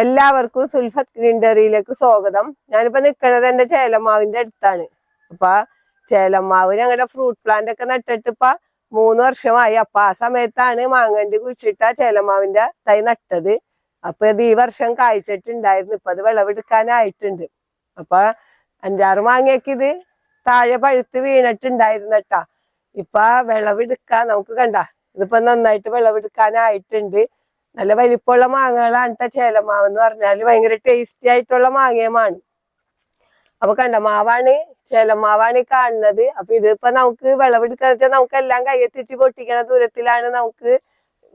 എല്ലാവർക്കും സുൽഫത്ത് ഗ്രീൻഡറിയിലേക്ക് സ്വാഗതം. ഞാനിപ്പോ നിൽക്കുന്നത് എന്റെ ചേലമാവിന്റെ അടുത്താണ്. അപ്പൊ ചേലമാവ് ഞങ്ങളുടെ ഫ്രൂട്ട് പ്ലാന്റ് ഒക്കെ നട്ടിട്ട് ഇപ്പൊ മൂന്ന് വർഷമായി. അപ്പൊ ആ സമയത്താണ് മാങ്ങണ്ടി കുഴിച്ചിട്ട ചേലമാവിന്റെ തൈ നട്ടത്. അപ്പൊ ഇത് ഈ വർഷം കായ്ച്ചിട്ടുണ്ടായിരുന്നു. ഇപ്പൊ അത് വിളവെടുക്കാനായിട്ടുണ്ട്. അപ്പൊ അഞ്ചാറ് മാങ്ങയൊക്കെ ഇത് താഴെ പഴുത്ത് വീണിട്ടുണ്ടായിരുന്നു കേട്ടാ. ഇപ്പൊ വിളവെടുക്കാൻ നമുക്ക് കണ്ട. ഇതിപ്പോ നന്നായിട്ട് വിളവെടുക്കാനായിട്ടുണ്ട്. നല്ല വലിപ്പമുള്ള മാങ്ങകളാണ് കേട്ടോ ചേലമാവ് എന്ന് പറഞ്ഞാൽ ഭയങ്കര ടേസ്റ്റി ആയിട്ടുള്ള മാങ്ങയമാണ്. അപ്പൊ കണ്ട മാവാണ് ചേലമാവാണ് കാണുന്നത്. അപ്പൊ ഇതിപ്പോ നമുക്ക് വിളവെടുക്കാന്ന് നമുക്ക് എല്ലാം കയ്യെത്തിച്ച് പൊട്ടിക്കണ ദൂരത്തിലാണ് നമുക്ക്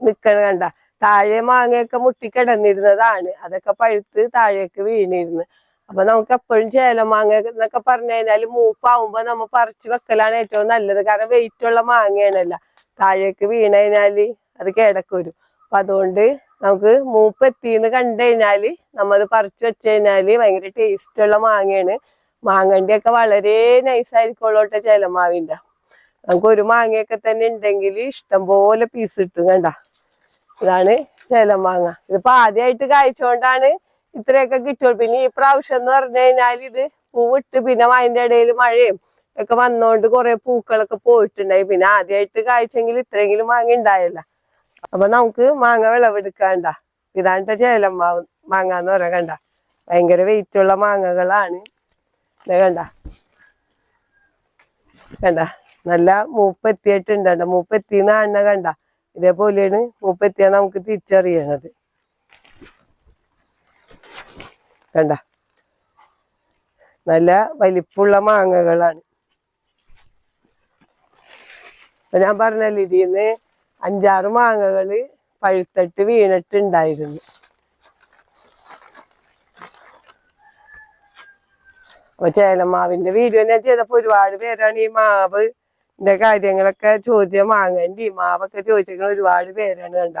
നിക്കണത് കണ്ട. താഴെ മാങ്ങയൊക്കെ മുട്ടിക്കിടന്നിരുന്നതാണ്. അതൊക്കെ പഴുത്ത് താഴേക്ക് വീണിരുന്നു. അപ്പൊ നമുക്ക് എപ്പോഴും ചേലമാങ്ങ എന്നൊക്കെ പറഞ്ഞു കഴിഞ്ഞാൽ മൂപ്പാവുമ്പോ നമ്മ പറിച്ചു വെക്കലാണ് ഏറ്റവും നല്ലത്. കാരണം വെയിറ്റ് ഉള്ള മാങ്ങയാണല്ല. താഴേക്ക് വീണ് കഴിഞ്ഞാൽ അത് കേടക്ക് വരും. അപ്പൊ അതുകൊണ്ട് നമുക്ക് മൂപ്പ് എത്തിന്ന് കണ്ടു കഴിഞ്ഞാൽ നമ്മത് പറിച്ചു വെച്ച് കഴിഞ്ഞാൽ ഭയങ്കര ടേസ്റ്റ് ഉള്ള മാങ്ങയാണ്. മാങ്ങണ്ടി ഒക്കെ വളരെ നൈസായിരിക്കുള്ളൂട്ടെ ചേലമാവിന്റെ നമുക്ക് ഒരു മാങ്ങയൊക്കെ തന്നെ ഉണ്ടെങ്കിൽ ഇഷ്ടം പോലെ പീസ് കിട്ടും കണ്ട. ഇതാണ് ചേലമാങ്ങ ഇതിപ്പോ ആദ്യമായിട്ട് കായ്ച്ചോണ്ടാണ് ഇത്രയൊക്കെ കിട്ടുള്ളൂ. പിന്നെ ഈ പ്രാവശ്യം എന്ന് പറഞ്ഞു കഴിഞ്ഞാൽ ഇത് പൂവിട്ട് പിന്നെ അതിന്റെ ഇടയിൽ മഴയും ഒക്കെ വന്നോണ്ട് കുറെ പൂക്കളൊക്കെ പോയിട്ടുണ്ടായി. പിന്നെ ആദ്യമായിട്ട് കായ്ച്ചെങ്കിൽ ഇത്രയെങ്കിലും മാങ്ങ ഉണ്ടായല്ല. അപ്പൊ നമുക്ക് മാങ്ങ വിളവെടുക്കാണ്ട. ഇതാണ് ചേലം മാവ് മാങ്ങ എന്ന് പറയാൻ കണ്ട. ഭയങ്കര വെയിറ്റ് ഉള്ള മാങ്ങകളാണ്. കണ്ട. കണ്ട? നല്ല മൂപ്പെത്തിയിട്ടുണ്ട് കണ്ട മൂപ്പെത്തിന്ന് കാണുന്ന കണ്ട. ഇതേപോലെയാണ് മൂപ്പെത്തിയ നമുക്ക് തിരിച്ചറിയണത്. കണ്ട? നല്ല വലിപ്പുള്ള മാങ്ങകളാണ്. ഞാൻ പറഞ്ഞല്ലോ ഇതിന്ന് അഞ്ചാറ് മാങ്ങകൾ പഴുത്തിട്ട് വീണിട്ടുണ്ടായിരുന്നു. അപ്പൊ ചേലമാവിന്റെ വീഡിയോ ഞാൻ ചെയ്തപ്പോ ഒരുപാട് പേരാണ് ഈ മാവ് കാര്യങ്ങളൊക്കെ ചോദ്യം മാങ്ങണ്ടി മാവൊക്കെ ചോദിച്ചിരിക്കുന്ന ഒരുപാട് പേരാണ് കണ്ട.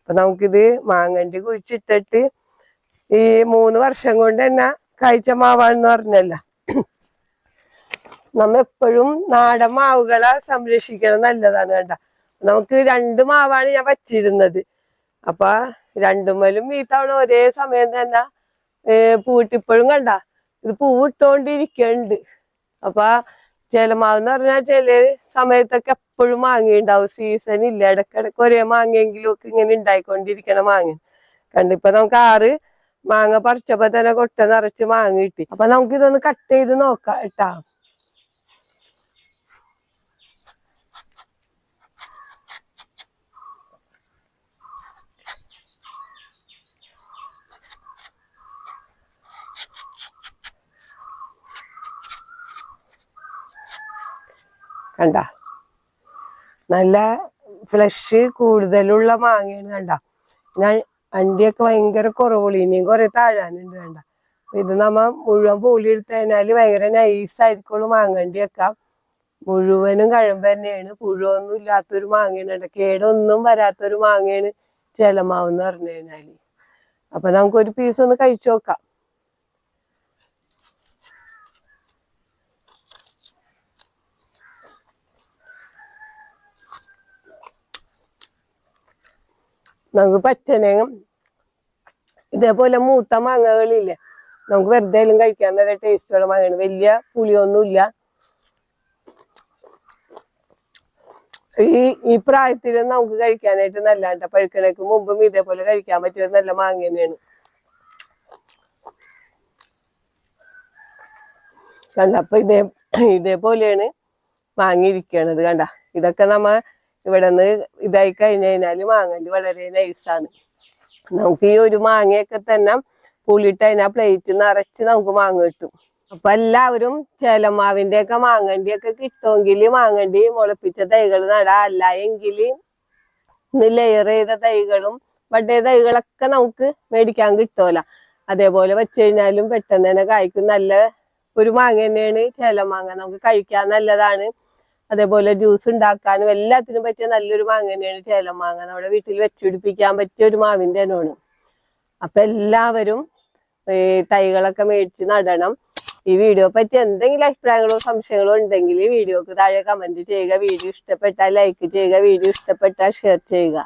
അപ്പൊ നമുക്കിത് മാങ്ങണ്ടി കുഴിച്ചിട്ടിട്ട് ഈ മൂന്ന് വർഷം കൊണ്ട് തന്നെ കഴിച്ച മാവാണെന്ന് പറഞ്ഞല്ല. നമ്മ എപ്പോഴും നാടൻ മാവുകളെ സംരക്ഷിക്കണം നല്ലതാണ് കണ്ട. നമുക്ക് രണ്ട് മാവാണ് ഞാൻ വച്ചിരുന്നത്. അപ്പൊ രണ്ടുമലും ഈ തവണ ഒരേ സമയം തന്നെ പൂവിട്ടിപ്പോഴും കണ്ട ഇത് പൂവിട്ടോണ്ടിരിക്കുന്നുണ്ട് അപ്പൊ ചേലമാവ് എന്ന് പറഞ്ഞാൽ ചില സമയത്തൊക്കെ എപ്പോഴും മാങ്ങയുണ്ടാവും. സീസൺ ഇല്ല ഇടക്കിടക്ക് ഒരേ മാങ്ങയെങ്കിലും ഒക്കെ ഇങ്ങനെ ഉണ്ടായിക്കൊണ്ടിരിക്കണ മാങ്ങ. കണ്ടിപ്പോ നമുക്ക് ആറ് മാങ്ങ പറിച്ചപ്പോ തന്നെ കൊട്ട നിറച്ച് മാങ്ങ കിട്ടി. അപ്പൊ നമുക്ക് ഇതൊന്ന് കട്ട് ചെയ്ത് നോക്കാം കേട്ടാ. കണ്ട? നല്ല ഫ്ലഷ് കൂടുതലുള്ള മാങ്ങയാണ് കണ്ട? ഞാൻ അണ്ടിയൊക്കെ ഭയങ്കര കുറവുള്ളൂ ഇനിയും കുറെ താഴാനുണ്ട് കണ്ട? ഇത് നമ്മ മുഴുവൻ പൂളി എടുത്തു കഴിഞ്ഞാൽ ഭയങ്കര നൈസായിരിക്കുള്ളൂ മാങ്ങണ്ടിയൊക്കെ. മുഴുവനും കഴമ്പ് തന്നെയാണ്. പുഴുവൊന്നും ഇല്ലാത്തൊരു മാങ്ങയാണ് കണ്ട? കേടൊന്നും വരാത്തൊരു മാങ്ങയാണ് ചെലമാവെന്ന് പറഞ്ഞു കഴിഞ്ഞാൽ. അപ്പൊ നമുക്കൊരു പീസ് ഒന്ന് കഴിച്ചു നോക്കാം. നമുക്ക് പച്ചനേങ്ങം ഇതേപോലെ മൂത്ത മാങ്ങകളില്ല? നമുക്ക് വെറുതെ കഴിക്കാൻ നല്ല ടേസ്റ്റുള്ള മാങ്ങയാണ്. വലിയ പുളിയൊന്നുമില്ല. ഈ ഈ പ്രായത്തിൽ നമുക്ക് കഴിക്കാനായിട്ട് നല്ലാണ്ട പഴുക്കണേക്ക് മുമ്പും ഇതേപോലെ കഴിക്കാൻ പറ്റിയ നല്ല മാങ്ങ തന്നെയാണ്. കണ്ട? അപ്പൊ ഇതേ ഇതേപോലെയാണ് വാങ്ങിയിരിക്കണത് കണ്ട? ഇതൊക്കെ നമ്മ ഇവിടെ നിന്ന് ഇതായി കഴിഞ്ഞു കഴിഞ്ഞാൽ മാങ്ങണ്ടി വളരെ നൈസാണ് നമുക്ക് ഈ ഒരു മാങ്ങയൊക്കെ തന്നെ പുളിയിട്ട് അതിനെ പ്ലേറ്റ് നിറച്ച് നമുക്ക് മാങ്ങ കിട്ടും. അപ്പൊ എല്ലാവരും ചേലമാവിന്റെ ഒക്കെ മാങ്ങണ്ടി ഒക്കെ കിട്ടുമെങ്കിൽ മാങ്ങണ്ടി മുളപ്പിച്ച തൈകൾ നടാ. അല്ല എങ്കിൽ ലെയർ ചെയ്ത തൈകളും ബഡ് തൈകളൊക്കെ നമുക്ക് മേടിക്കാൻ കിട്ടുമല്ല അതേപോലെ വെച്ച് കഴിഞ്ഞാലും പെട്ടെന്ന് തന്നെ കായ്ക്കും. നല്ല ഒരു മാങ്ങ തന്നെയാണ് ചേലമാങ്ങ നമുക്ക് കഴിക്കാൻ നല്ലതാണ്. അതേപോലെ ജ്യൂസ് ഉണ്ടാക്കാനും എല്ലാത്തിനും പറ്റിയ നല്ലൊരു മാങ്ങ തന്നെയാണ് ചേലം മാങ്ങ. നമ്മുടെ വീട്ടിൽ വെച്ചുപിടിപ്പിക്കാൻ പറ്റിയ ഒരു മാവിന്റെ ഇനമാണ് അപ്പൊ എല്ലാവരും ഈ തൈകളൊക്കെ മേടിച്ച് നടണം. ഈ വീഡിയോ പറ്റി എന്തെങ്കിലും അഭിപ്രായങ്ങളോ സംശയങ്ങളോ ഉണ്ടെങ്കിൽ വീഡിയോക്ക് താഴെ കമന്റ് ചെയ്യുക. വീഡിയോ ഇഷ്ടപ്പെട്ടാൽ ലൈക്ക് ചെയ്യുക. വീഡിയോ ഇഷ്ടപ്പെട്ടാൽ ഷെയർ ചെയ്യുക.